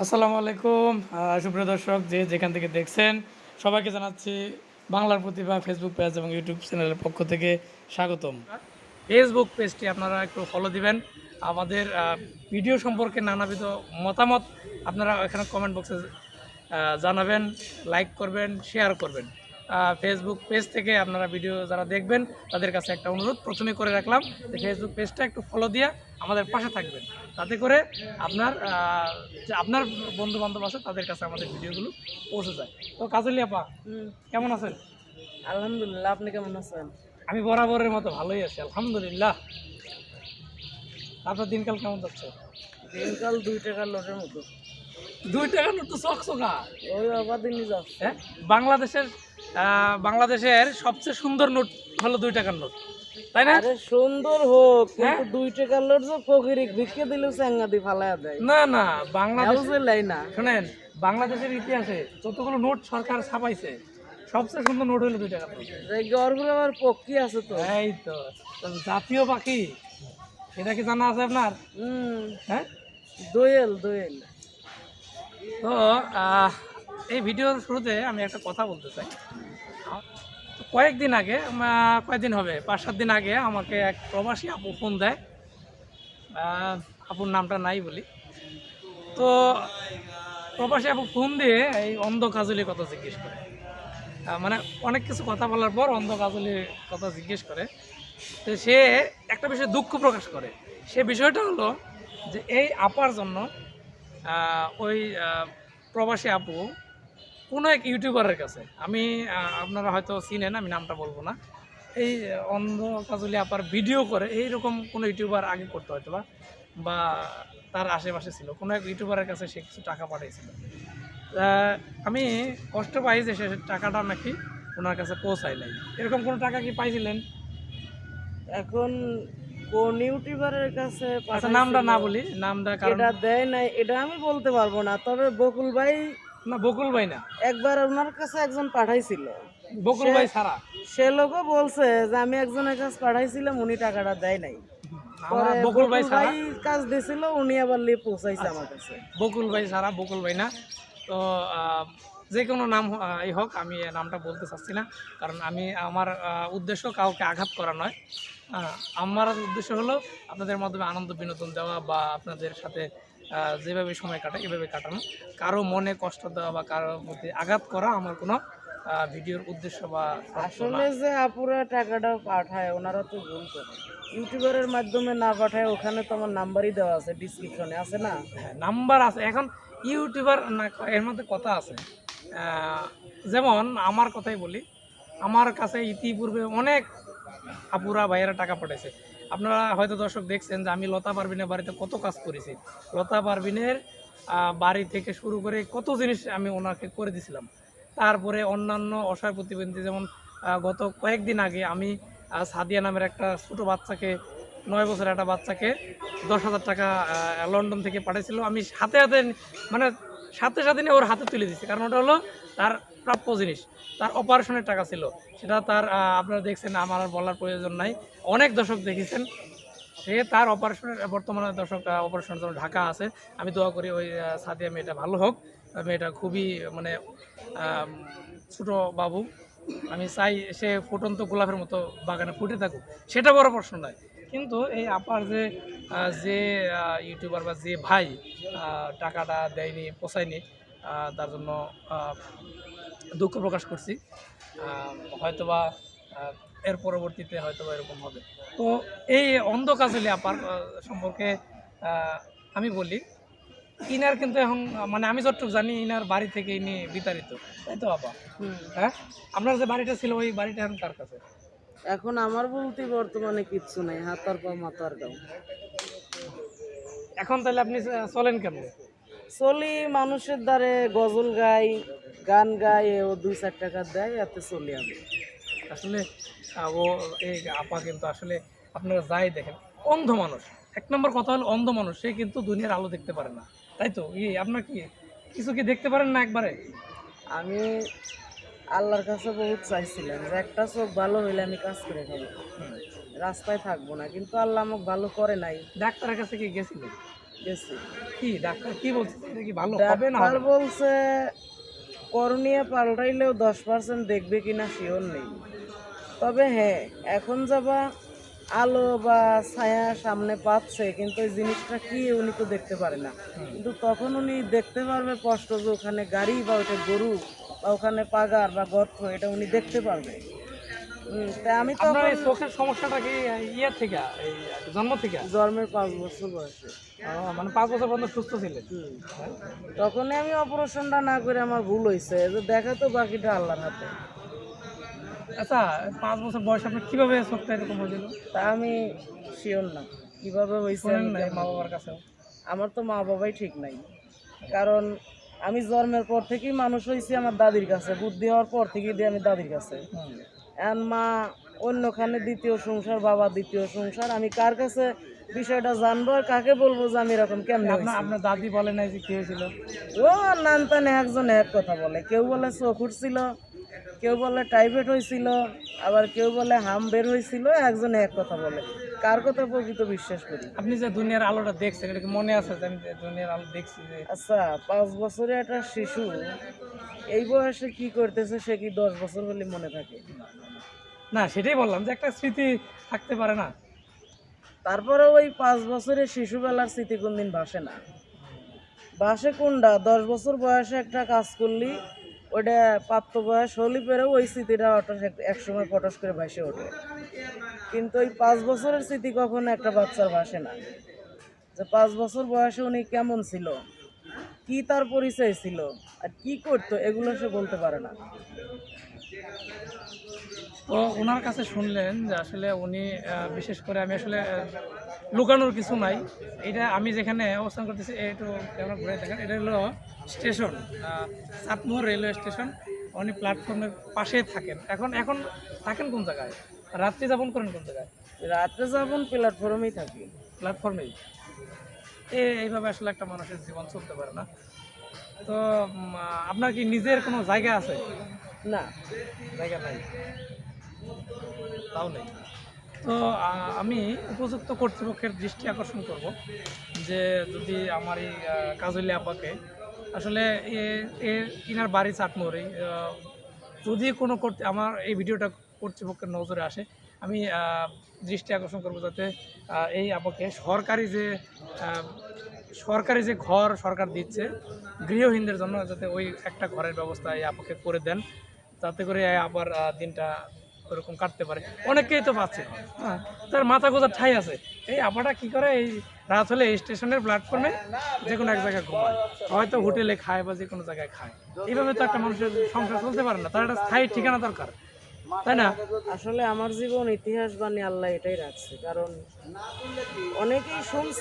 আসসালামু আলাইকুম। সুপ্রিয় দর্শক, যে যেখান থেকে দেখছেন, সবাইকে জানাচ্ছি বাংলার প্রতিভা ফেসবুক পেজ এবং ইউটিউব চ্যানেলের পক্ষ থেকে স্বাগতম। ফেসবুক পেজটি আপনারা একটু ফলো দিবেন। আমাদের ভিডিও সম্পর্কে নানাবিধ মতামত আপনারা এখানে কমেন্ট বক্সে জানাবেন লাইক করবেন শেয়ার করবেন। ফেসবুক পেজ থেকে আপনারা ভিডিও যারা দেখবেন তাদের কাছে একটা অনুরোধ। প্রথমে করে রাখলাম যে ফেসবুক পেজটা একটু ফলো দিয়ে আমাদের পাশে থাকবেন। তাতে করে আপনার যে আপনার বন্ধু বান্ধব আছে তাদের কাছে আমাদের ভিডিওগুলো পৌঁছে যায়। তো কাজলি আপা কেমন আছেন? আলহামদুলিল্লাহ আপনি কেমন আছেন? আমি বরাবরের মতো ভালোই আছি আলহামদুলিল্লাহ। আপনার দিনকাল কেমন যাচ্ছে? দিনকাল দুই টাকার লোটের মতো। দুই টাকা নোট তো চকচকা। ওই আবার দিনই যাচ্ছে। হ্যাঁ? বাংলাদেশের বাংলাদেশের সবচেয়ে সুন্দর নোট হলো দুই টাকার নোট। তাই না? সুন্দর হোক হ্যাঁ? কিন্তু দুই টাকার লোট যে ফকিরিক ভিক্ষে দিলেও চেঙ্গা দি ফালাইয়া দেয়। না না বাংলাদেশ বুঝলাই না। শোনেন বাংলাদেশের ইতিহাসে যতগুলো নোট সরকার ছাপাইছে সবচেয়ে সুন্দর নোট হলো দুই নোট। গড়গুলো আবার পক্ষী আছে তো। এই তো তো জাতীয় পাখি এটা কি জানা আছে আপনার? হ্যাঁ? দোয়েল দোয়েল। তো এই ভিডিওর শুরুতে আমি একটা কথা বলতে চাই। তো কয়েকদিন আগে কয়েকদিন হবে, পাঁচ, সাত দিন আগে আমাকে এক প্রবাসী আপু ফোন দেয়। আপুর নামটা নাই বলি। তো প্রবাসী আপু ফোন দিয়ে এই অন্ধ কাজলির কথা জিজ্ঞেস করে। মানে অনেক কিছু কথা বলার পর অন্ধ কাজলির কথা জিজ্ঞেস করে। তো সে একটা বিষয়ে দুঃখ প্রকাশ করে। সে বিষয়টা হলো যে এই আপার জন্য ওই প্রবাসী আপু কোনো এক ইউটিউবারের কাছে। আমি আপনারা হয়তো চিনেন আমি নামটা বলব না। এই অন্ধ কাজলি আপার ভিডিও করে এইরকম কোনো ইউটিউবার আগে করতে হয়তো বা বা তার আশেপাশে ছিল। কোনো এক ইউটিউবারের কাছে সে কিছু টাকা পাঠিয়েছিল। আমি কষ্ট পাই যে সে টাকাটা নাকি ওনার কাছে পৌঁছায় নাই। এরকম কোনো টাকা কি পাইছিলেন? এখন কোন ইউটিউবারের কাছে আচ্ছা নামটা না বলি নামটা কারণ এটা দেয় নাই এটা আমি বলতে পারব না। তবে বকুল ভাই না বকুল ভাই না? একবার ওনার কাছে একজন পাঠাইছিল। বকুল ভাই ছাড়া? সে লোকও বলছে যে আমি একজনের কাছে পাঠাইছিলাম উনি টাকাটা দেয় নাই। বকুল ভাই ছাড়া? কাজ দিছিল উনি আবার লিয়ে পৌঁছাইছে আমার কাছে। বকুল ভাই ছাড়া বকুল ভাই না। তো যে কোনো নাম এই হোক আমি নামটা বলতে চাচ্ছি না কারণ আমি আমার উদ্দেশ্য কাউকে আঘাত করা নয়। আমার উদ্দেশ্য হলো আপনাদের মাধ্যমে আনন্দ বিনোদন দেওয়া বা আপনাদের সাথে যেভাবে সময় কাটায় এভাবে কাটানো। কারও মনে কষ্ট দেওয়া বা কারোর মধ্যে আঘাত করা আমার কোনো ভিডিওর উদ্দেশ্য বা আসলে যে আপুরা টাকাটা পাঠায় ওনারা তো ভুল করে। ইউটিউবারের মাধ্যমে না পাঠায় ওখানে তো আমার নাম্বারই দেওয়া আছে ডিসক্রিপশনে আছে না? হ্যাঁ নাম্বার আছে। এখন ইউটিউবার না এর মধ্যে কথা আছে। যেমন আমার কথাই বলি আমার কাছে ইতিপূর্বে অনেক আপুরা ভাইয়েরা টাকা পাঠাইছে। আপনারা হয়তো দর্শক দেখছেন যে আমি লতা পারবিনের বাড়িতে কত কাজ করেছি। লতা পারবিনের বাড়ি থেকে শুরু করে কত জিনিস আমি ওনাকে করে দিছিলাম। তারপরে অন্যান্য অসহায় প্রতিবন্ধী যেমন গত কয়েকদিন আগে আমি সাদিয়া নামের একটা ছোটো বাচ্চাকে, নয় বছরের একটা বাচ্চাকে দশ হাজার টাকা লন্ডন থেকে পাঠিয়েছিল আমি হাতে হাতে মানে সাথে সাথে নিয়ে ওর হাতে তুলে দিচ্ছি কারণ ওটা হলো তার প্রাপ্য জিনিস। তার অপারেশনের টাকা ছিল। সেটা তার আপনারা দেখছেন, আমার বলার প্রয়োজন নাই। অনেক দর্শক দেখেছেন, সে তার অপারেশনের, বর্তমানে দর্শক অপারেশনের জন্য ঢাকা আছে। আমি দোয়া করি ওই সাদিয়া মেয়েটা ভালো হোক। মেয়েটা খুবই মানে ছোটো বাবু। আমি চাই সে ফুটন্ত গোলাপের মতো বাগানে ফুটে থাকুক। সেটা বড় প্রশ্ন নয়। কিন্তু এই আপার যে যে ইউটিউবার বা যে ভাই টাকাটা দেয়নি পোষায়নি তার জন্য দুঃখ প্রকাশ করছি। হয়তোবা এর পরবর্তীতে হয়তোবা এরকম হবে। তো এই অন্ধ কাজলি আপার সম্পর্কে আমি বলি ইনার কিন্তু এখন মানে আমি যতটুকু জানি ইনার বাড়ি থেকে ইনি বিতাড়িত। তাই তো আপা হ্যাঁ? আপনার যে বাড়িটা ছিল ওই বাড়িটা এখন কার কাছে? এখন আমার বলতে বর্তমানে কিচ্ছু নাই হাতার পা মাথার গাও এখন তাহলে আপনি চলেন কেমন চলি মানুষের দ্বারে গজল গাই গান গাই ও দুই চার টাকা দেয় এতে চলি আমি। আসলে ও এই আপা কিন্তু আসলে আপনারা যাই দেখেন অন্ধ মানুষ। এক নম্বর কথা হলো অন্ধ মানুষ সে কিন্তু দুনিয়ার আলো দেখতে পারে না। তাই তো? ই আপনার কি কিছু কি দেখতে পারেন না একবারে? আমি আল্লাহর কাছে বহুত চাইছিলাম যে একটা চোখ ভালো হইলে আমি কাজ করে খাব। রাস্তায় থাকব না কিন্তু আল্লাহ আমাকে ভালো করে নাই। ডাক্তারের কাছে কি গেছিলেন গেছি। কি ডাক্তার কি বলছে? এটা কি ভালো হবে না ডাক্তার বলছে করণীয় পাল্টাইলেও দশ পার্সেন্ট দেখবে কিনা শিওর নেই। তবে হ্যাঁ এখন যাবা আলো বা ছায়া সামনে পাচ্ছে কিন্তু ওই জিনিসটা কি উনি তো দেখতে পারে না। কিন্তু তখন উনি দেখতে পারবে স্পষ্ট যে ওখানে গাড়ি বা ওটা গরু বা ওখানে পাগার বা গর্ত এটা উনি দেখতে পারবে। তা আমি তো আপনার এই চোখের সমস্যাটা কি ইয়ে থেকে এই জন্ম থেকে? জন্মের পাঁচ বছর বয়সে। ও, মানে পাঁচ বছর পর্যন্ত সুস্থ ছিলেন। তখনই আমি অপারেশনটা না করে আমার ভুল হয়েছে যে দেখা তো বাকিটা আল্লাহর হাতে। আচ্ছা পাঁচ বছর বয়স আপনার কীভাবে চোখটা এরকম হয়েছিল তা আমি শিওর না। কীভাবে হয়েছে শোনেন আমি মা বাবার কাছেও। আমার তো মা বাবাই ঠিক নাই। কারণ আমি জন্মের পর থেকেই মানুষ হয়েছি আমার দাদির কাছে। বুদ্ধি হওয়ার পর থেকেই দিয়ে আমি দাদির কাছে। এখন মা অন্যখানে দ্বিতীয় সংসার বাবা দ্বিতীয় সংসার। আমি কার কাছে বিষয়টা জানব আর কাকে বলব যে আমি এরকম কেমন আপনার আপনার দাদি বলে নাই যে কি ছিল? ও নানতানে একজন এক কথা বলে। কেউ বলে চোখ উঠছিল। কেউ বলে টাইফয়েড হয়েছিল আবার কেউ বলে হাম বের হয়েছিল একজন এক কথা বলে। কার কথা প্রকৃত বিশ্বাস করি? আপনি যে দুনিয়ার আলোটা দেখছেন এটা কি মনে আছে যে আমি যে দুনিয়ার আলো দেখছি যে আচ্ছা পাঁচ বছরের একটা শিশু এই বয়সে কি করতেছে সে কি দশ বছর বলে মনে থাকে? না সেটাই বললাম যে একটা স্মৃতি থাকতে পারে না। তারপরে ওই পাঁচ বছরের শিশুবেলার স্মৃতি কোনদিন ভাসে না। ভাসে কোনটা? দশ বছর বয়সে একটা কাজ করলি ওটা প্রাপ্ত বয়স হলি পেরেও ওই স্মৃতিটা অটো এক- সময় পটস করে ভাসে ওঠে। কিন্তু ওই পাঁচ বছরের স্মৃতি কখনো একটা বাচ্চার ভাসে না। যে পাঁচ বছর বয়সে উনি কেমন ছিল, কি তার পরিচয় ছিল, আর কি করতো, এগুলো সে বলতে পারে না। তো ওনার কাছে শুনলেন যে আসলে উনি বিশেষ করে আমি আসলে লুকানোর কিছু নাই। এটা আমি যেখানে অবস্থান করতেছি একটু ক্যামেরা ঘুরে দেখেন এটা হলো স্টেশন চাটমোহর রেলওয়ে স্টেশন। উনি প্ল্যাটফর্মের পাশে থাকেন। এখন এখন থাকেন কোন জায়গায়? রাত্রি যাপন করেন কোন জায়গায়? রাত্রে যাবন প্ল্যাটফর্মেই থাকি। প্ল্যাটফর্মেই? এ এইভাবে আসলে একটা মানুষের জীবন চলতে পারে না। তো আপনার কি নিজের কোনো জায়গা আছে? না। জায়গা নাই। তাও নেই। তো আমি উপযুক্ত কর্তৃপক্ষের দৃষ্টি আকর্ষণ করব যে যদি আমার এই কাজলি আপাকে আসলে এ- এর ইনার বাড়ি চাটমোহরেই আহ, যদি কোনো কর্তৃ আমার এই ভিডিওটা কর্তৃপক্ষের নজরে আসে আমি দৃষ্টি আকর্ষণ করব যাতে এই আপাকে সরকারি যে সরকারি যে ঘর সরকার দিচ্ছে গৃহহীনদের জন্য যাতে ওই একটা ঘরের ব্যবস্থা এই আপাকে করে দেন তাতে করে আবার দিনটা ওরকম কাটতে পারে। অনেকেই তো পাচ্ছে হ্যাঁ তার মাথা গোজার ঠাই আছে। এই আপাটা কি করে? এই রাত হলে স্টেশনের প্ল্যাটফর্মে যে কোনো এক জায়গায় ঘুমায়। হয়তো হোটেলে খায় বা যে কোনো জায়গায় খায়। এইভাবে তো একটা মানুষের সংসার চলতে পারে না। তার একটা স্থায়ী ঠিকানা দরকার। তাই না? আসলে আমার জীবন ইতিহাস বাণী আল্লাহ এটাই রাখছে। কারণ অনেকেই শুনছি